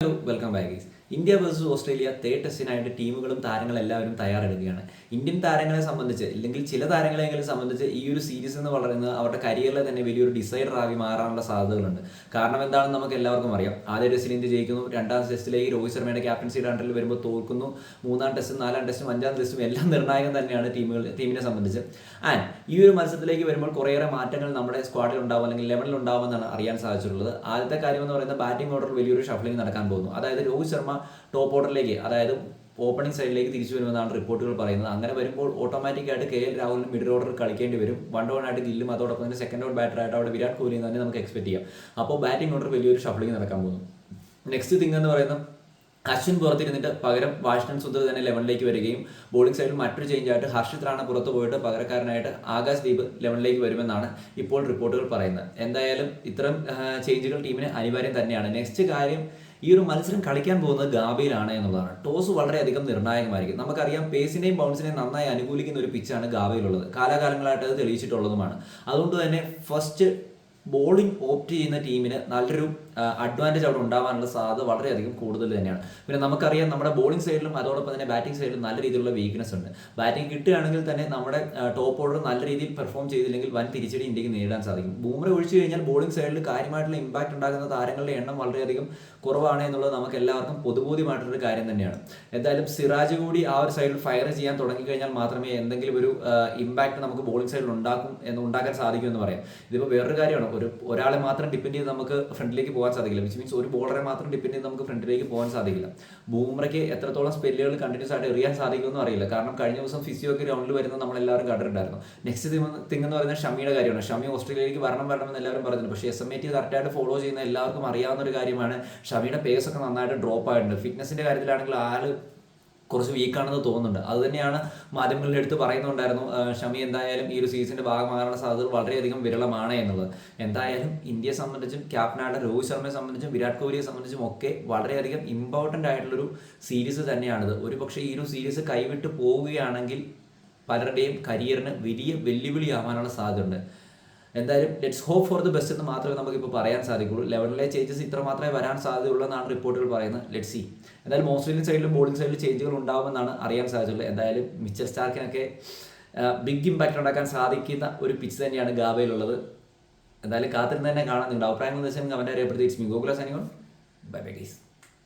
Hello welcome back guys India versus Australia third ടെസ്റ്റിനായിട്ട് ടീമുകളും താരങ്ങളും എല്ലാവരും തയ്യാറെടുക്കുകയാണ്. ഇന്ത്യൻ താരങ്ങളെ സംബന്ധിച്ച് അല്ലെങ്കിൽ ചില താരങ്ങളെങ്കിലും സംബന്ധിച്ച് ഈ ഒരു സീരീസ് എന്ന് പറയുന്നത് അവരുടെ കരിയറിലെ തന്നെ വലിയൊരു ഡിസൈഡർ ആയി മാറാനുള്ള സാധ്യതകളുണ്ട്. കാരണം എന്താണെന്ന് നമുക്ക് എല്ലാവർക്കും അറിയാം. ആദ്യ ടെസ്റ്റിൽ ഇന്ത്യ ജയിക്കുന്നു രണ്ടാം ടെസ്റ്റിലേക്ക് രോഹിത് ശർമ്മയുടെ ക്യാപ്റ്റൻസി അണ്ടറിൽ വരുമ്പോൾ തോൽക്കുന്നു മൂന്നാം ടെസ്റ്റും നാലാം ടെസ്റ്റും അഞ്ചാം ടെസ്റ്റും എല്ലാം നിർണായകം തന്നെയാണ് ടീമുകൾ ടീമിനെ സംബന്ധിച്ച്. ആൻഡ് ഈ ഒരു മത്സരത്തിലേക്ക് വരുമ്പോൾ കുറേയേറെ മാറ്റങ്ങൾ നമ്മുടെ സ്ക്വാഡിൽ ഉണ്ടാവും അല്ലെങ്കിൽ ലെവലിൽ ഉണ്ടാവുമെന്നാണ് അറിയാൻ സാധിച്ചിട്ടുള്ളത്. ആദ്യത്തെ കാര്യം എന്ന് പറയുന്നത് ബാറ്റിംഗ് ഓർഡറിൽ വലിയൊരു ഷഫ്ലിംഗ് നടക്കാൻ പോകുന്നു. അതായത് രോഹിത് ശർമ്മ ടോപ്പ് ഓർഡറിലേക്ക് അതായത് ഓപ്പണിംഗ് സൈഡിലേക്ക് തിരിച്ചു വരുമെന്നാണ് റിപ്പോർട്ടുകൾ പറയുന്നത്. അങ്ങനെ വരുമ്പോൾ ഓട്ടോമാറ്റിക്കായിട്ട് കെ എൽ രാഹുലിന് മിഡിൽ ഓർഡർ കളിക്കേണ്ടി വരും. വൺ ഡൗൺ ആയിട്ട് ഗില്ലും അതോടൊപ്പം തന്നെ സെക്കൻഡ് ഓൺ ബാറ്റർ ആയിട്ട് അവിടെ വിരാട് കോഹ്ലിയും തന്നെ നമുക്ക് എക്സ്പെക്ട് ചെയ്യാം. അപ്പോൾ ബാറ്റിംഗ് ഓർഡർ വലിയൊരു ഷഫ്ലിംഗ് നടക്കാൻ പോകുന്നു. നെക്സ്റ്റ് തിങ് എന്ന് പറയുന്നത് അശ്വിൻ പുറത്തിരുന്നിട്ട് പകരം വാഷിംഗ്ടൺ സുന്ദർ തന്നെ ലെവനിലേക്ക് വരികയും ബോളിംഗ് സൈഡിൽ മറ്റൊരു ചേഞ്ച് ആയിട്ട് ഹർഷിത് റാണ പുറത്ത് പോയിട്ട് പകരക്കാരനായിട്ട് ആകാശ് ദീപ് ലെവനിലേക്ക് വരുമെന്നാണ് ഇപ്പോൾ റിപ്പോർട്ടുകൾ പറയുന്നത്. എന്തായാലും ഇത്തരം ചേഞ്ചുകൾ ടീമിന് അനിവാര്യം തന്നെയാണ്. നെക്സ്റ്റ് കാര്യം ഈ ഒരു മത്സരം കളിക്കാൻ പോകുന്നത് ഗാബയിലാണ് എന്നുള്ളതാണ്. ടോസ് വളരെയധികം നിർണായകമായിരിക്കും. നമുക്കറിയാം പേസിനെയും ബൗൺസിനെയും നന്നായി അനുകൂലിക്കുന്ന ഒരു പിച്ചാണ് ഗാബയിലുള്ളത്. കാലാകാലങ്ങളായിട്ട് അത് തെളിയിച്ചിട്ടുള്ളതുമാണ്. അതുകൊണ്ട് തന്നെ ഫസ്റ്റ് ബോളിംഗ് ഓപ്റ്റ് ചെയ്യുന്ന ടീമിന് നല്ലൊരു അഡ്വാന്റേജ് അവിടെ ഉണ്ടാവാനുള്ള സാധ്യത വളരെയധികം കൂടുതൽ തന്നെയാണ്. പിന്നെ നമുക്കറിയാം നമ്മുടെ ബോളിംഗ് സൈഡിലും അതോടൊപ്പം തന്നെ ബാറ്റിംഗ് സൈഡിലും നല്ല രീതിയിലുള്ള വീക്ക്നെസ് ഉണ്ട്. ബാറ്റിംഗ് കിട്ടുകയാണെങ്കിൽ തന്നെ നമ്മുടെ ടോപ്പ് ഓർഡർ നല്ല രീതിയിൽ പെർഫോം ചെയ്തില്ലെങ്കിൽ വൻ തിരിച്ചടി ഇന്ത്യയ്ക്ക് നേരിടാൻ സാധിക്കും. ബൂമറ ഒഴിച്ചു കഴിഞ്ഞാൽ ബോളിംഗ് സൈഡിൽ കാര്യമായിട്ടുള്ള ഇമ്പാക്റ്റ് ഉണ്ടാകുന്ന താരങ്ങളുടെ എണ്ണം വളരെയധികം കുറവാണ് എന്നുള്ളത് നമുക്ക് എല്ലാവർക്കും പൊതുബോധ്യമായിട്ടുള്ള കാര്യം തന്നെയാണ്. എന്തായാലും സിറാജ് കൂടി ആ ഒരു സൈഡിൽ ഫയർ ചെയ്യാൻ തുടങ്ങിക്കഴിഞ്ഞാൽ മാത്രമേ എന്തെങ്കിലും ഒരു ഇമ്പാക്റ്റ് നമുക്ക് ബോളിംഗ് സൈഡിൽ ഉണ്ടാക്കും എന്ന് ഉണ്ടാക്കാൻ സാധിക്കും എന്ന് പറയാം. ഇതിപ്പോൾ വേറൊരു കാര്യമാണ്. ഒരു ഒരാളെ മാത്രം ഡിപ്പെൻഡ് ചെയ്ത് നമുക്ക് ഫ്രണ്ടിലേക്ക് പോകാൻ സാധിക്കില്ല. വിച്ച് മീൻസ് ഒരു ബോളറെ മാത്രം ഡിപ്പെൻഡ് ചെയ്ത് നമുക്ക് ഫ്രണ്ടിലേക്ക് പോകാൻ സാധിക്കില്ല. ബൂമറയ്ക്ക് എത്രത്തോളം സ്പെല്ലുകൾ കണ്ടിന്യൂസ് ആയിട്ട് എറിയാൻ സാധിക്കുമെന്ന് അറിയില്ല. കാരണം കഴിഞ്ഞ ദിവസം ഫിസിയോ ഒക്കെ ഗ്രൗണ്ടിൽ വരുന്ന നമ്മളെല്ലാവരും കണ്ടിട്ടുണ്ടായിരുന്നു. നെക്സ്റ്റ് തിങ് എന്ന് പറയുന്നത് ഷമിയുടെ കാര്യമാണ്. ഷമി ഓസ്ട്രേലിയയിലേക്ക് വരണം വരണം എന്ന് എല്ലാവരും പറയുന്നു പക്ഷേ എസ് എം എ ടി കറക്റ്റായിട്ട് ഫോളോ ചെയ്യുന്ന എല്ലാവർക്കും അറിയാവുന്ന ഒരു കാര്യമാണ് ഷമിയുടെ പേസ് ഒക്കെ നന്നായിട്ട് ഡ്രോപ്പ് ആയിട്ടുണ്ട്. ഫിറ്റ്നസിന്റെ കാര്യത്തിലാണെങ്കിൽ ആൾ കുറച്ച് വീക്കാണെന്ന് തോന്നുന്നുണ്ട്. അത് തന്നെയാണ് മാധ്യമങ്ങളുടെ അടുത്ത് പറയുന്നുണ്ടായിരുന്നു ഷമി എന്തായാലും ഈ ഒരു സീസണിന്റെ ഭാഗമാകാനുള്ള സാധ്യതകൾ വളരെയധികം വിരളമാണ് എന്നുള്ളത്. എന്തായാലും ഇന്ത്യയെ സംബന്ധിച്ചും ക്യാപ്റ്റനായിട്ട് രോഹിത് ശർമ്മയെ സംബന്ധിച്ചും വിരാട് കോഹ്ലിയെ സംബന്ധിച്ചും ഒക്കെ വളരെയധികം ഇമ്പോർട്ടന്റ് ആയിട്ടുള്ളൊരു സീരീസ് തന്നെയാണിത്. ഒരു പക്ഷേ ഈ ഒരു സീരീസ് കൈവിട്ട് പോവുകയാണെങ്കിൽ പലരുടെയും കരിയറിന് വലിയ വെല്ലുവിളിയാവാനുള്ള സാധ്യതയുണ്ട്. എന്തായാലും let's hope for the best എന്ന് മാത്രമേ നമുക്ക് നമുക്കിപ്പോൾ പറയാൻ സാധിക്കുള്ളൂ. ലെവനിലെ ചേഞ്ചസ് ഇത്ര മാത്രമേ വരാൻ സാധ്യതയുള്ളൂ എന്നാണ് റിപ്പോർട്ടുകൾ പറയുന്നത്. ലെറ്റ് സി എന്തായാലും ഓസ്ട്രേലിയൻ സൈഡിലും ബോളിംഗ് സൈഡിലും ചേഞ്ചുകൾ ഉണ്ടാവുമെന്നാണ് അറിയാൻ സാധിച്ചുള്ളത് എന്തായാലും മിച്ചൽ സ്റ്റാർക്കിനൊക്കെ ബിഗ് ഇമ്പാക്റ്റ് ഉണ്ടാക്കാൻ സാധിക്കുന്ന ഒരു പിച്ച് തന്നെയാണ് ഗാബയിലുള്ളത്. എന്തായാലും കാത്തിരുന്ന് തന്നെ കാണാൻ നിങ്ങളുടെ അഭിപ്രായങ്ങൾ എന്ന് വെച്ചാൽ അവന്റെ അറിയപ്പെടുത്തി ഗോകുല ബൈ ബൈ ഗൈസ്